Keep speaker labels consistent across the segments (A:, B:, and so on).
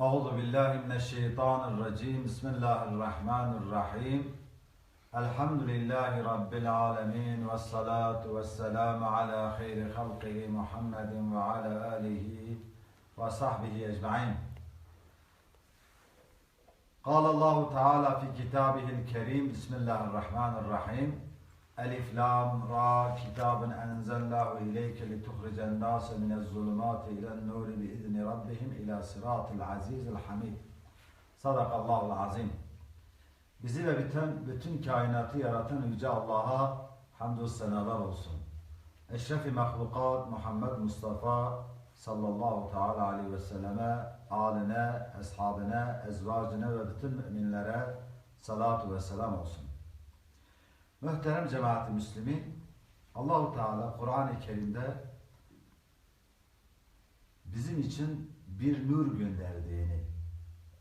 A: أعوذ بالله من الشيطان الرجيم. بسم الله الرحمن الرحيم. الحمد لله رب العالمين والصلاة والسلام على خير خلقه محمد وعلى آله وصحبه أجمعين. قال الله تعالى في كتابه الكريم بسم الله الرحمن الرحيم. Elif, Lam, Ra, kitabın enzellahu ileyke lituhricen nase minezzulumati ilen nuri biizni rabbihim ila siratil azizil hamid. Sadakallahul azim. Bizi ve biten, bütün kainatı yaratan Yüce Allah'a hamdü senalar olsun. Eşrefi mahlukat Muhammed Mustafa sallallahu teala aleyhi ve selleme, aline, ashabine, ezvacine ve bütün müminlere salatu ve selam olsun. Muhterem cemaat-i müslimin, Allahu Teala Kur'an-ı Kerim'de bizim için bir nur gönderdiğini,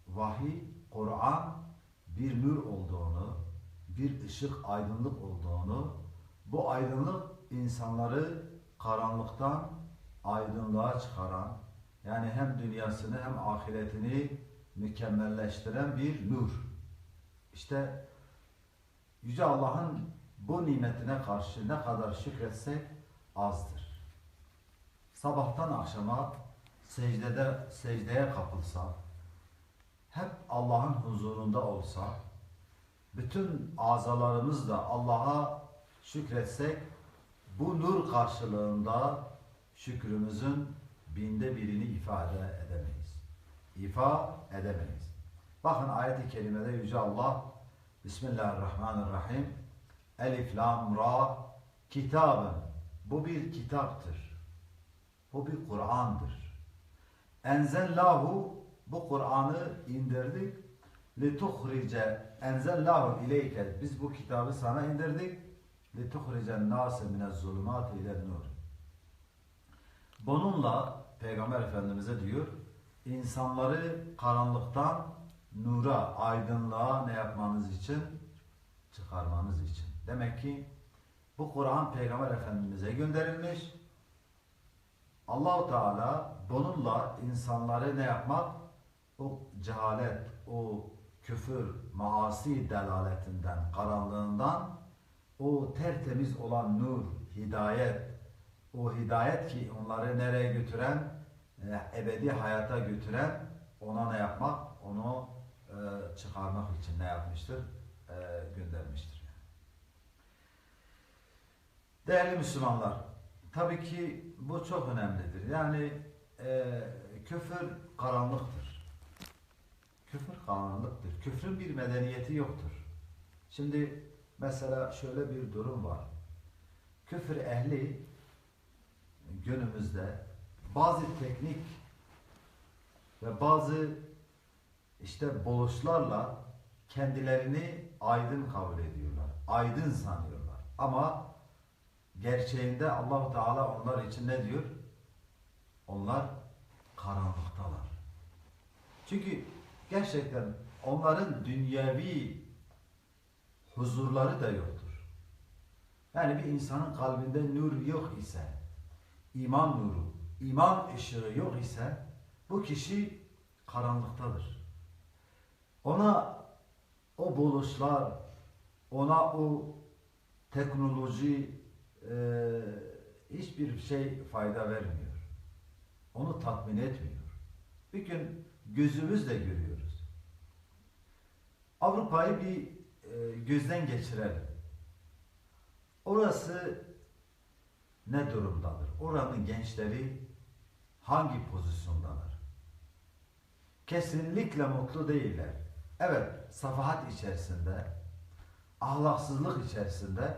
A: vahiy, Kur'an bir nur olduğunu, bir ışık, aydınlık olduğunu, bu aydınlık insanları karanlıktan aydınlığa çıkaran, yani hem dünyasını hem ahiretini mükemmelleştiren bir nur. İşte Yüce Allah'ın bu nimetine karşı ne kadar şükretsek azdır. Sabahtan akşama secdede, secdeye kapılsak, hep Allah'ın huzurunda olsa, bütün azalarımızla Allah'a şükretsek, bu nur karşılığında şükrümüzün binde birini ifade edemeyiz. İfa edemeyiz. Bakın ayet-i kerimede Yüce Allah Bismillahirrahmanirrahim Elif, Lam, Ra Kitabın Bu bir kitaptır. Bu bir Kur'an'dır. Enzellahu Bu Kur'an'ı indirdik. Lituhrice Enzellahu ileyke Biz bu kitabı sana indirdik. Lituhricen nase mine zulümat ile nur. Bununla Peygamber Efendimiz'e diyor insanları karanlıktan nura, aydınlığa ne yapmanız için? Çıkarmanız için. Demek ki bu Kur'an Peygamber Efendimiz'e gönderilmiş. Allahu Teala bununla insanları ne yapmak? O cehalet, o küfür, maasi delaletinden, karanlığından o tertemiz olan nur, hidayet, o hidayet ki onları nereye götüren, ebedi hayata götüren ona ne yapmak? Onu e, çıkarmak için ne yapmıştır? E, göndermiştir. Değerli Müslümanlar, tabii ki bu çok önemlidir. Yani e, küfür karanlıktır. Küfür karanlıktır. Küfrün bir medeniyeti yoktur. Şimdi mesela şöyle bir durum var. Küfür ehli günümüzde bazı teknik ve bazı işte buluşlarla kendilerini aydın kabul ediyorlar. Aydın sanıyorlar. Ama gerçeğinde Allahu Teala onlar için ne diyor? Onlar karanlıktalar. Çünkü gerçekten onların dünyevi huzurları da yoktur. Yani bir insanın kalbinde nur yok ise, iman nuru, iman ışığı yok ise bu kişi karanlıktadır. Ona o buluşlar, ona o teknoloji e, hiçbir şey fayda vermiyor. Onu tatmin etmiyor. Bir gün gözümüzle görüyoruz. Avrupa'yı bir e, gözden geçirelim. Orası ne durumdadır? Oranın gençleri hangi pozisyondalar? Kesinlikle mutlu değiller. Evet, safahat içerisinde, ahlaksızlık içerisinde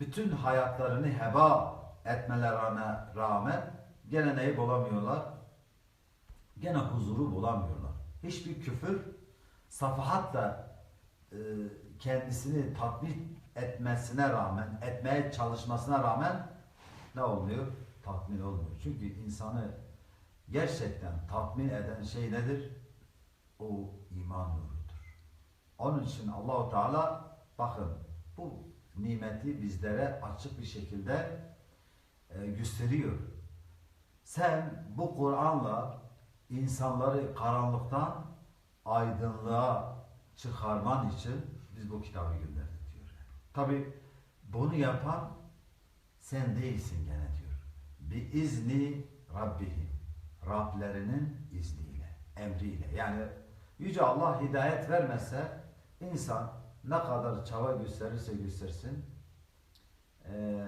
A: bütün hayatlarını heba etmelerine rağmen gene neyi bulamıyorlar? Gene huzuru bulamıyorlar. Hiçbir küfür safahatla e, kendisini tatmin etmesine rağmen, etmeye çalışmasına rağmen ne olmuyor? Tatmin olmuyor. Çünkü insanı gerçekten tatmin eden şey nedir? O iman nurudur. Onun için Allahu Teala bakın bu nimeti bizlere açık bir şekilde e, gösteriyor. Sen bu Kur'an'la insanları karanlıktan aydınlığa çıkarman için biz bu kitabı gönderdik diyor. Tabi bunu yapan sen değilsin gene diyor. Bir izni Rabbihim. Rablerinin izniyle, emriyle. Yani Yüce Allah hidayet vermezse insan ne kadar çaba gösterirse göstersin eee,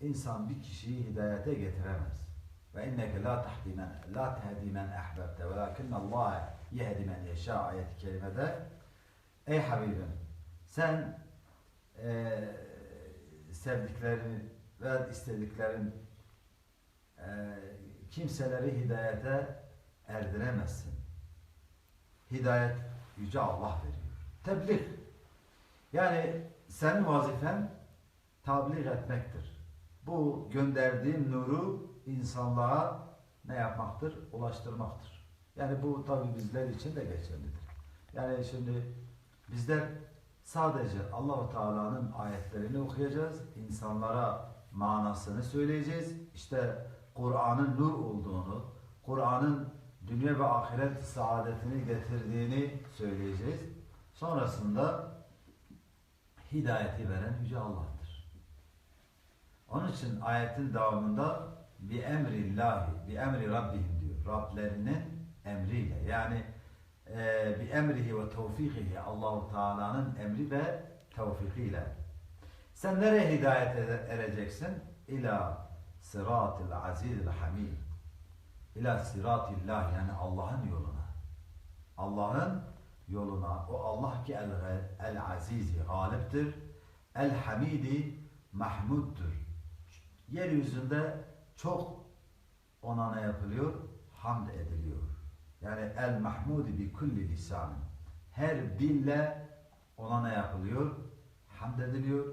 A: insan bir kişiyi hidayete getiremez. Ve inneke la tahdi men la tehdi men ahbabte velakin Allah yehdi men yeşâ ayet-i kerimede Ey Habibim sen eee sevdiklerini ve istediklerin eee, kimseleri hidayete erdiremezsin. Hidayet Yüce Allah veriyor. Tebliğ. Yani senin vazifen tebliğ etmektir. Bu gönderdiğin nuru insanlığa ne yapmaktır? Ulaştırmaktır. Yani bu tabi bizler için de geçerlidir. Yani şimdi bizler sadece Allahu Teala'nın ayetlerini okuyacağız, insanlara manasını söyleyeceğiz. İşte Kur'an'ın nur olduğunu, Kur'an'ın dünya ve ahiret saadetini getirdiğini söyleyeceğiz. Sonrasında hidayeti veren Yüce Allah'tır. Onun için ayetin devamında bi emrillahi, bi emri rabbihim diyor. Rablerinin emriyle. Yani e, bi emrihi ve tevfikihi Allahu Teala'nın emri ve tevfikiyle. Sen nereye hidayet ereceksin? İla sıratil azizil hamid. İla sıratillah yani Allah'ın yoluna. Allah'ın yoluna. O Allah ki el, el azizi galiptir. El hamidi mahmuddur. Yeryüzünde çok ona ne yapılıyor? Hamd ediliyor. Yani el mahmudi bi kulli lisanın. Her dille ona ne yapılıyor? Hamd ediliyor.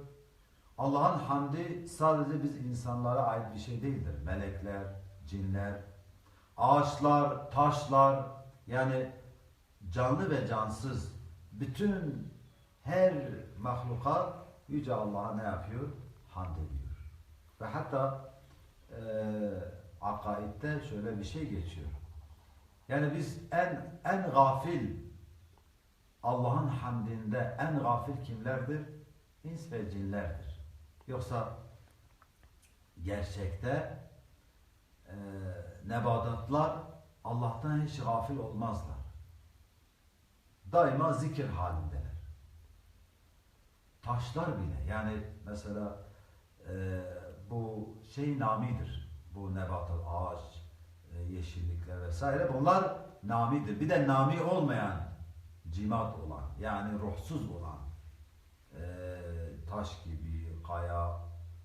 A: Allah'ın hamdi sadece biz insanlara ait bir şey değildir. Melekler, cinler, ağaçlar, taşlar yani canlı ve cansız bütün her mahlukat Yüce Allah'a ne yapıyor? Hamd ediyor. Ve hatta e, akaidde şöyle bir şey geçiyor. Yani biz en en gafil Allah'ın hamdinde en gafil kimlerdir? İns ve cinlerdir. Yoksa gerçekte e, nebadatlar Allah'tan hiç gafil olmazlar. Daima zikir halindeler. Taşlar bile yani mesela e, bu şey namidir. Bu nebatı, ağaç, e, yeşillikler vesaire bunlar namidir. Bir de nami olmayan cimat olan yani ruhsuz olan e, taş gibi, kaya,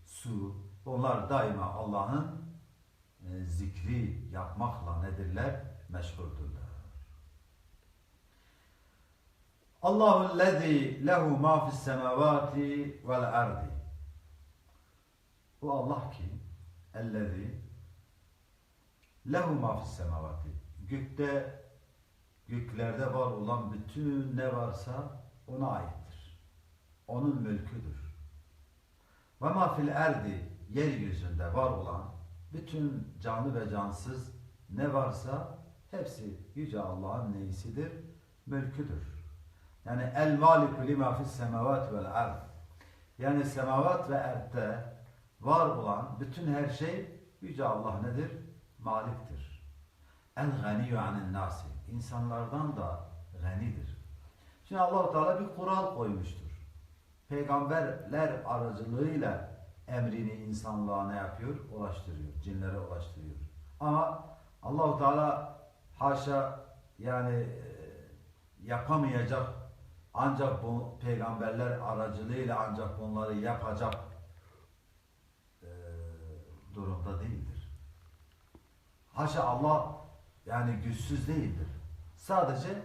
A: su bunlar daima Allah'ın e, zikri yapmakla nedirler? Meşhurdurlar. Allahu lezî lehu ma fis semavati vel ardi. Bu Allah ki ellezî lehu ma fis semavati. Gökte göklerde var olan bütün ne varsa ona aittir. Onun mülküdür. Ve ma fil erdi yeryüzünde var olan bütün canlı ve cansız ne varsa hepsi Yüce Allah'ın neyisidir? Mülküdür. Yani el maliku lima fis semavat vel ard. Yani semavat ve erdte var olan bütün her şey Yüce Allah nedir? Maliktir. El ganiyyu anin nasi. İnsanlardan da ganidir. Şimdi allah Teala bir kural koymuştur. Peygamberler aracılığıyla emrini insanlığa ne yapıyor? Ulaştırıyor. Cinlere ulaştırıyor. Ama Allahu Teala haşa yani e, yapamayacak ancak bu peygamberler aracılığıyla ancak bunları yapacak e, durumda değildir. Haşa Allah yani güçsüz değildir. Sadece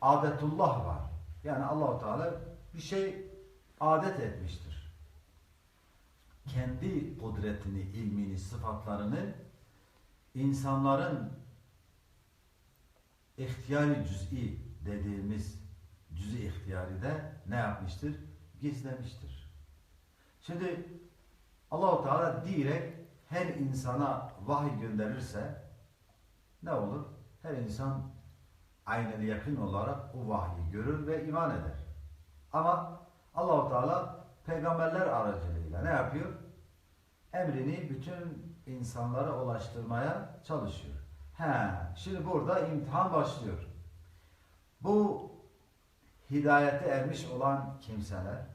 A: adetullah var. Yani Allahu Teala bir şey adet etmiştir. Kendi kudretini, ilmini, sıfatlarını insanların ihtiyari cüz'i dediğimiz cüz'i ihtiyari de ne yapmıştır? Gizlemiştir. Şimdi Allahu Teala direkt her insana vahiy gönderirse ne olur? her insan aynı yakın olarak o vahyi görür ve iman eder. Ama Allahu Teala peygamberler aracılığıyla ne yapıyor? Emrini bütün insanlara ulaştırmaya çalışıyor. He, şimdi burada imtihan başlıyor. Bu hidayete ermiş olan kimseler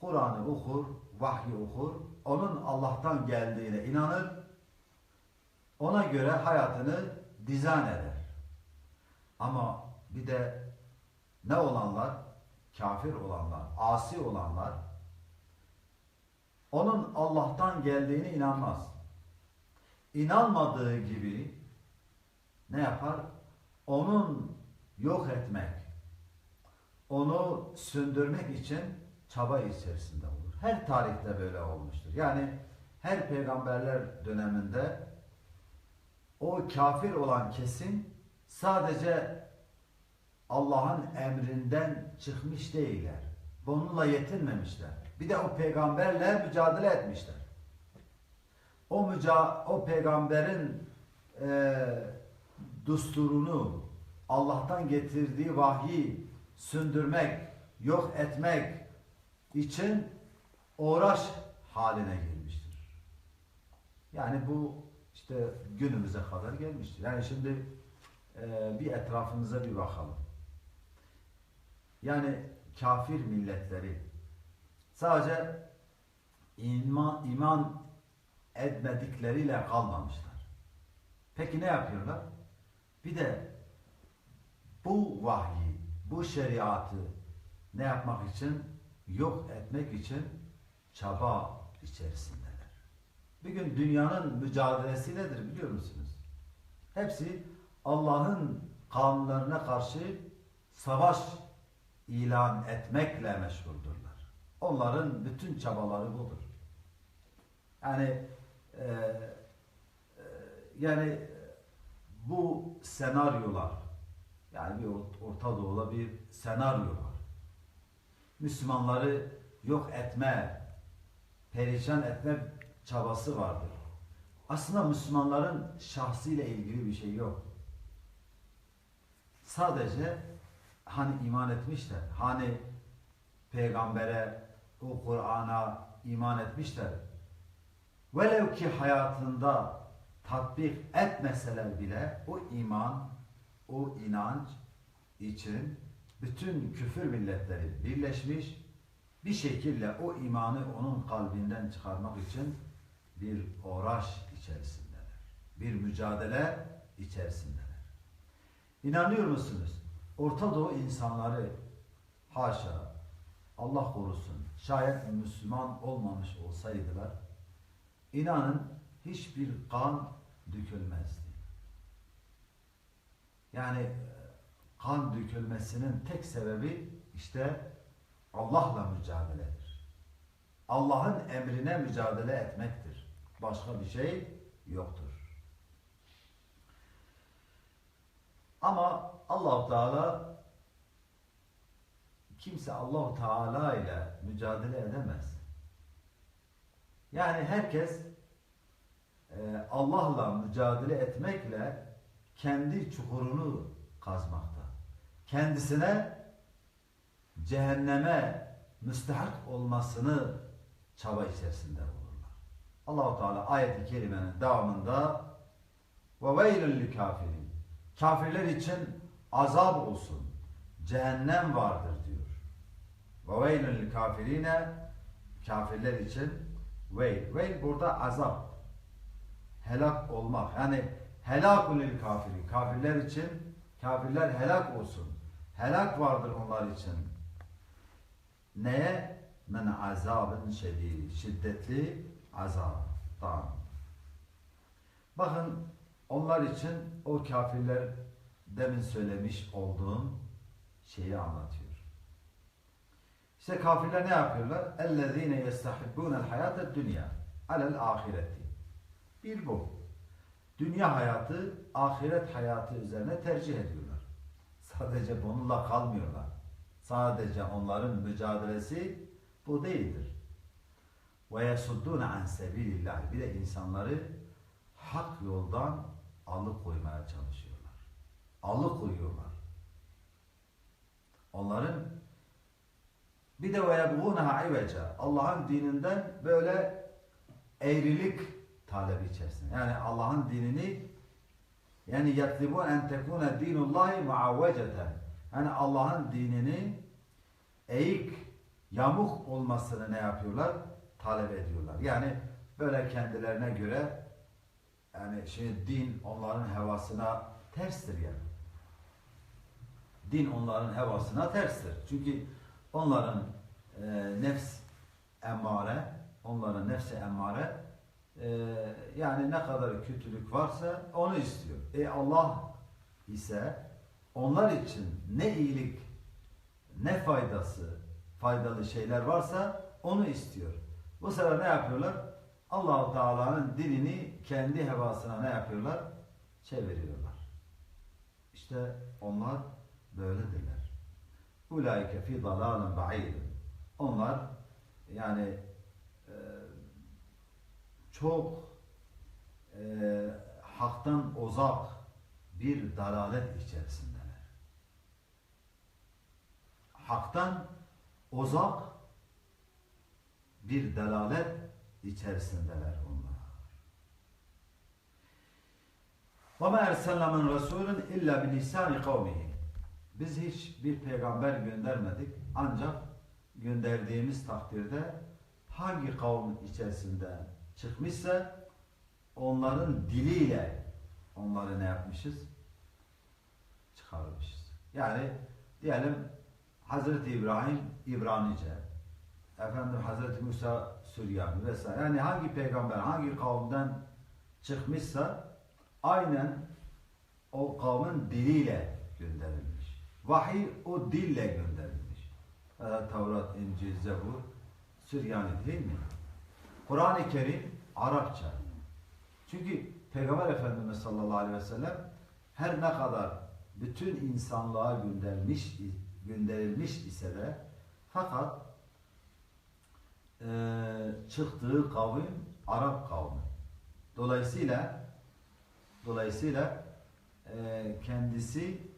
A: Kur'an'ı okur, vahyi okur, onun Allah'tan geldiğine inanır, ona göre hayatını dizayn eder. Ama bir de ne olanlar? Kafir olanlar, asi olanlar onun Allah'tan geldiğine inanmaz. İnanmadığı gibi ne yapar? Onun yok etmek, onu söndürmek için çaba içerisinde olur. Her tarihte böyle olmuştur. Yani her peygamberler döneminde o kafir olan kesim sadece Allah'ın emrinden çıkmış değiller. Bununla yetinmemişler. Bir de o peygamberle mücadele etmişler. O müca o peygamberin e, dusturunu Allah'tan getirdiği vahyi sündürmek, yok etmek için uğraş haline gelmiştir. Yani bu işte günümüze kadar gelmiştir. Yani şimdi e, bir etrafımıza bir bakalım. Yani kafir milletleri sadece iman, iman etmedikleriyle kalmamışlar. Peki ne yapıyorlar? Bir de bu vahyi, bu şeriatı ne yapmak için? Yok etmek için çaba içerisindeler. Bir gün dünyanın mücadelesi nedir biliyor musunuz? Hepsi Allah'ın kanunlarına karşı savaş ilan etmekle meşguldurlar. Onların bütün çabaları budur. Yani e, e, yani bu senaryolar yani bir Orta Doğu'da bir senaryo var. Müslümanları yok etme, perişan etme çabası vardır. Aslında Müslümanların şahsıyla ilgili bir şey yok. Sadece hani iman etmişler, hani peygambere, o Kur'an'a iman etmişler. Velev ki hayatında tatbik etmeseler bile o iman, o inanç için bütün küfür milletleri birleşmiş bir şekilde o imanı onun kalbinden çıkarmak için bir uğraş içerisindeler. Bir mücadele içerisindeler. İnanıyor musunuz? Orta Doğu insanları haşa Allah korusun şayet Müslüman olmamış olsaydılar inanın hiçbir kan dökülmezdi. Yani kan dökülmesinin tek sebebi işte Allah'la mücadeledir. Allah'ın emrine mücadele etmektir. Başka bir şey yoktur. Ama Allahu Teala kimse Allahu Teala ile mücadele edemez. Yani herkes e, Allah'la mücadele etmekle kendi çukurunu kazmakta. Kendisine cehenneme müstehak olmasını çaba içerisinde olurlar. Allahu Teala ayet-i kerimenin devamında ve veylül kafirin kafirler için azap olsun. Cehennem vardır diyor. Ve veylül kafirine kafirler için veyl. Veyl burada azap. Helak olmak. Yani helakul kafiri. Kafirler için kafirler helak olsun. Helak vardır onlar için. Neye? Men azabın şedid. Şiddetli azaptan. Bakın onlar için o kafirler demin söylemiş olduğum şeyi anlatıyor. İşte kafirler ne yapıyorlar? اَلَّذ۪ينَ يَسْتَحِبُّونَ الْحَيَاةَ الدُّنْيَا عَلَى الْآخِرَةِ Bir bu. dünya hayatı, ahiret hayatı üzerine tercih ediyorlar. Sadece bununla kalmıyorlar. Sadece onların mücadelesi bu değildir. Ve yasuddûne an sebilillah. Bir de insanları hak yoldan alıkoymaya çalışıyorlar. Alıkoyuyorlar. Onların bir de ve yebgûneha iveca. Allah'ın dininden böyle eğrilik talebi içerisinde. Yani Allah'ın dinini yani yatlibun en tekune dinullahi muavveceten. Yani Allah'ın dinini eğik, yamuk olmasını ne yapıyorlar? Talep ediyorlar. Yani böyle kendilerine göre yani şimdi din onların hevasına terstir yani. Din onların hevasına terstir. Çünkü onların e, nefs emmare, onların nefsi emmare e, yani ne kadar kötülük varsa onu istiyor. E Allah ise onlar için ne iyilik ne faydası faydalı şeyler varsa onu istiyor. Bu sefer ne yapıyorlar? Allahu Teala'nın dinini kendi hevasına ne yapıyorlar? Çeviriyorlar. İşte onlar böyledirler. Ulaike fi dalalin ba'idin. Onlar yani e, çok e, haktan uzak bir dalalet içerisindeler. Haktan uzak bir dalalet içerisindeler onlar. وَمَا اَرْسَلْنَا مِنْ رَسُولٍ اِلَّا بِلِسَانِ قَوْمِهِ Biz hiç bir peygamber göndermedik. Ancak gönderdiğimiz takdirde hangi kavm içerisinde çıkmışsa onların diliyle onları ne yapmışız? Çıkarmışız. Yani diyelim Hazreti İbrahim İbranice, efendim Hazreti Musa Süryani vesaire. Yani hangi peygamber hangi kavimden çıkmışsa aynen o kavmin diliyle gönderilmiş. Vahiy o dille gönderilmiş. Yani Tevrat, İncil, Zebur, Süryani değil mi? Kur'an-ı Kerim Arapça. Çünkü Peygamber Efendimiz sallallahu aleyhi ve sellem her ne kadar bütün insanlığa gönderilmiş gönderilmiş ise de fakat e, çıktığı kavim Arap kavmi. Dolayısıyla dolayısıyla e, kendisi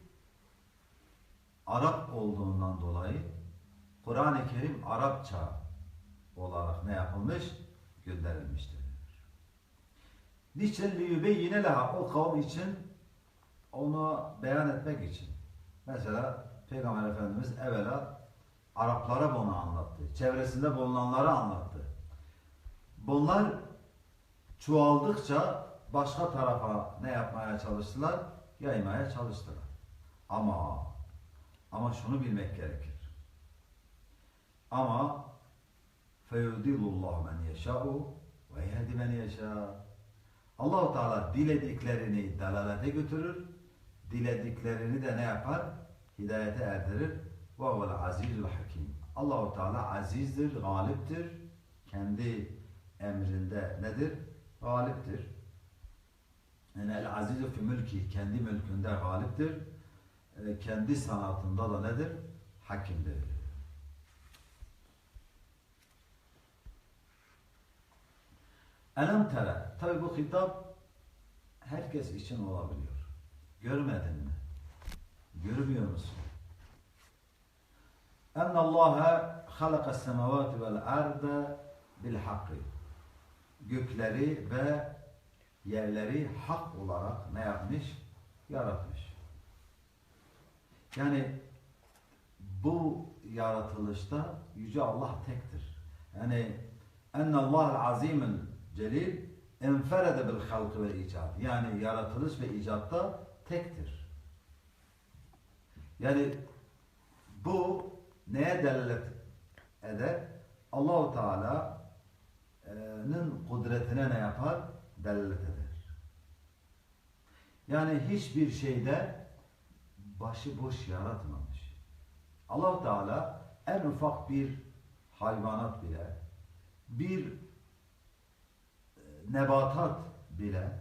A: Arap olduğundan dolayı Kur'an-ı Kerim Arapça olarak ne yapılmış? Gönderilmiştir. Niçin liyübeyyine leha o kavm için onu beyan etmek için. Mesela Peygamber Efendimiz evvela Araplara bunu anlattı. Çevresinde bulunanları anlattı. Bunlar çoğaldıkça başka tarafa ne yapmaya çalıştılar? Yaymaya çalıştılar. Ama ama şunu bilmek gerekir. Ama feyudillullahu men yeşâ'u ve yehdi men yeşâ. Allahu Teala dilediklerini dalalete götürür. Dilediklerini de ne yapar? Hidayete erdirir. Ve huvel azizul hakim. Allahu Teala azizdir, galiptir. Kendi emrinde nedir? Galiptir. Yani el azizu fi mülki kendi mülkünde galiptir. E, kendi sanatında da nedir? Hakimdir. Elem tere. Tabi bu hitap herkes için olabiliyor. Görmedin mi? Görmüyor musun? En Allah halaka semavati vel arda bil hakkı. Gökleri ve yerleri hak olarak ne yapmış? Yaratmış. Yani bu yaratılışta Yüce Allah tektir. Yani ennallâhel azîmül celil enferede bil halkı ve icat. Yani yaratılış ve icatta tektir. Yani bu neye delalet eder? Allahu Teala'nın kudretine ne yapar? Delalet eder. Yani hiçbir şeyde başıboş yaratmamış. Allahu Teala en ufak bir hayvanat bile, bir nebatat bile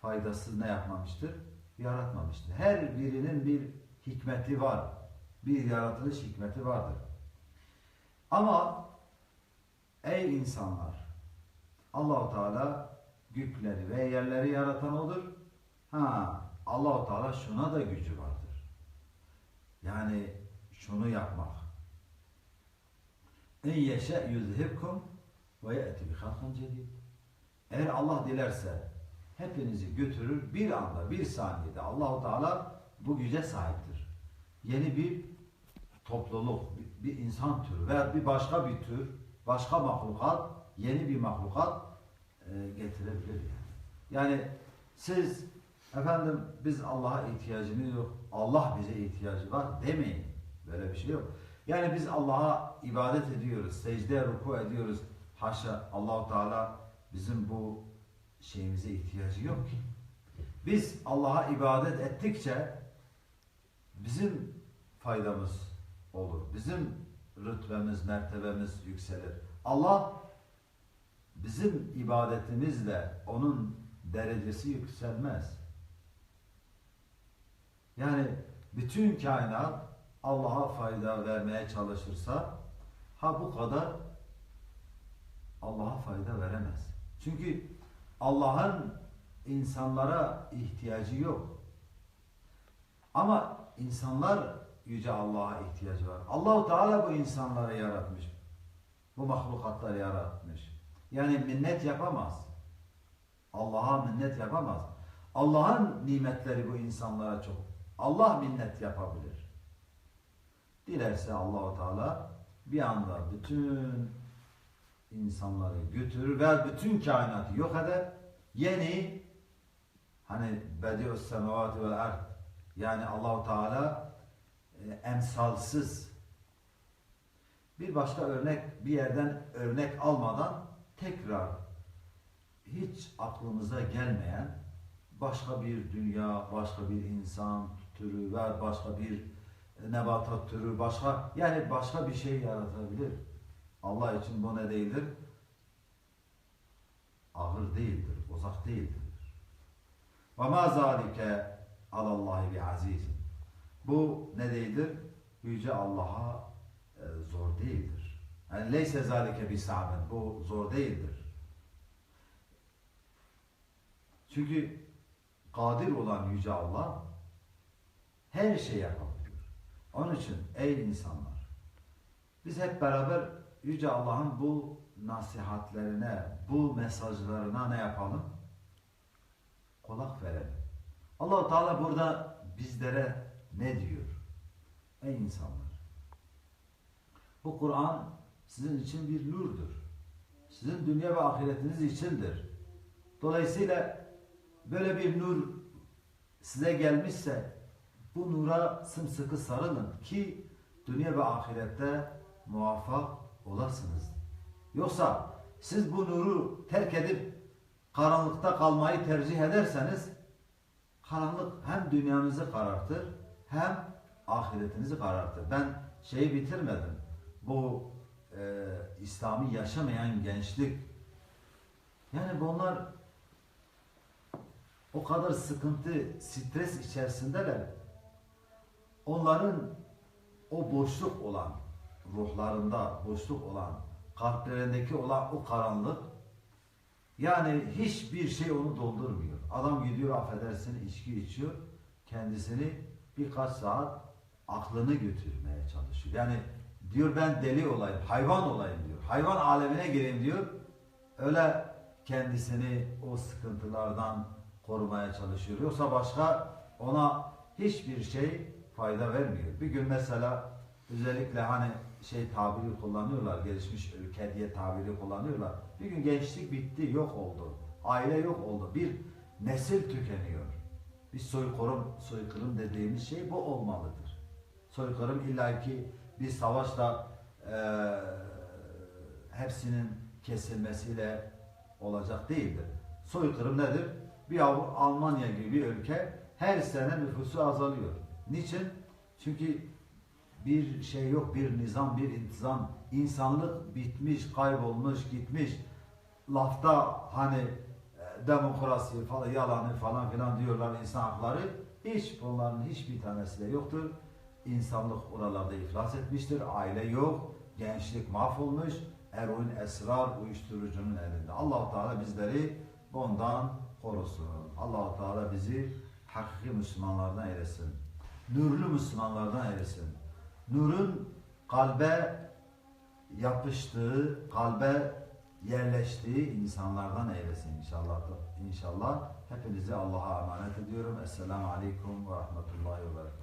A: faydasız ne yapmamıştır? Yaratmamıştır. Her birinin bir hikmeti var. Bir yaratılış hikmeti vardır. Ama ey insanlar Allahu Teala gökleri ve yerleri yaratan odur. Ha Allahu Teala şuna da gücü vardır. Yani şunu yapmak. En yeşe yuzhibkum ve ye'ti bi halkın cedid. Eğer Allah dilerse hepinizi götürür bir anda, bir saniyede Allahu Teala bu güce sahiptir. Yeni bir topluluk, bir, insan türü veya bir başka bir tür, başka mahlukat, yeni bir mahlukat e, getirebilir yani. Yani siz efendim biz Allah'a ihtiyacımız yok, Allah bize ihtiyacı var demeyin. Böyle bir şey yok. Yani biz Allah'a ibadet ediyoruz, secde ruku ediyoruz. Haşa Allahu Teala bizim bu şeyimize ihtiyacı yok ki. Biz Allah'a ibadet ettikçe bizim faydamız olur. Bizim rütbemiz, mertebemiz yükselir. Allah bizim ibadetimizle onun derecesi yükselmez. Yani bütün kainat Allah'a fayda vermeye çalışırsa ha bu kadar Allah'a fayda veremez. Çünkü Allah'ın insanlara ihtiyacı yok. Ama insanlar yüce Allah'a ihtiyacı var. Allahu Teala bu insanları yaratmış. Bu mahlukatları yaratmış. Yani minnet yapamaz. Allah'a minnet yapamaz. Allah'ın nimetleri bu insanlara çok. Allah minnet yapabilir. Dilerse Allahu Teala bir anda bütün insanları götürür ve bütün kainatı yok eder. Yeni hani bediü's semavati vel ard yani Allahu Teala e, emsalsız bir başka örnek bir yerden örnek almadan tekrar hiç aklımıza gelmeyen başka bir dünya, başka bir insan türü ve başka bir nebatat türü, başka yani başka bir şey yaratabilir. Allah için bu ne değildir? Ağır değildir, uzak değildir. Ve ma zalike alallahi bi aziz. Bu ne değildir? Yüce Allah'a e, zor değildir. Yani leyse zalike bi sa'ben. Bu zor değildir. Çünkü kadir olan Yüce Allah her şey yapabiliyor. Onun için ey insanlar biz hep beraber Yüce Allah'ın bu nasihatlerine, bu mesajlarına ne yapalım? Kulak verelim. allah Teala burada bizlere ne diyor? Ey insanlar! Bu Kur'an sizin için bir nurdur. Sizin dünya ve ahiretiniz içindir. Dolayısıyla böyle bir nur size gelmişse bu nura sımsıkı sarılın ki dünya ve ahirette muvaffak olasınız. Yoksa siz bu nuru terk edip karanlıkta kalmayı tercih ederseniz karanlık hem dünyanızı karartır hem ahiretinizi karartır. Ben şeyi bitirmedim. Bu e, İslami yaşamayan gençlik yani bunlar o kadar sıkıntı, stres içerisindeler. Onların o boşluk olan ruhlarında boşluk olan, kalplerindeki olan o karanlık yani hiçbir şey onu doldurmuyor. Adam gidiyor affedersin içki içiyor. Kendisini birkaç saat aklını götürmeye çalışıyor. Yani diyor ben deli olayım, hayvan olayım diyor. Hayvan alemine gireyim diyor. Öyle kendisini o sıkıntılardan korumaya çalışıyor. Yoksa başka ona hiçbir şey fayda vermiyor. Bir gün mesela özellikle hani şey tabiri kullanıyorlar, gelişmiş ülke diye tabiri kullanıyorlar. Bir gün gençlik bitti, yok oldu. Aile yok oldu. Bir nesil tükeniyor. Bir soykırım, soykırım dediğimiz şey bu olmalıdır. Soykırım illaki bir savaşla e, hepsinin kesilmesiyle olacak değildir. Soykırım nedir? Bir Almanya gibi bir ülke her sene nüfusu azalıyor. Niçin? Çünkü bir şey yok, bir nizam, bir intizam. İnsanlık bitmiş, kaybolmuş, gitmiş. Lafta hani e, demokrasi falan, yalanı falan filan diyorlar insan hakları. Hiç bunların hiçbir tanesi de yoktur. İnsanlık oralarda iflas etmiştir. Aile yok. Gençlik mahvolmuş. Eroin, esrar, uyuşturucunun elinde. allah Teala bizleri bundan korusun. allah Teala bizi hakiki Müslümanlardan eylesin. Nurlu Müslümanlardan eylesin. Nurun kalbe yapıştığı, kalbe yerleştiği insanlardan eylesin inşallah. İnşallah hepinizi Allah'a emanet ediyorum. Esselamu Aleyküm ve Rahmetullahi ve Berekatuhu.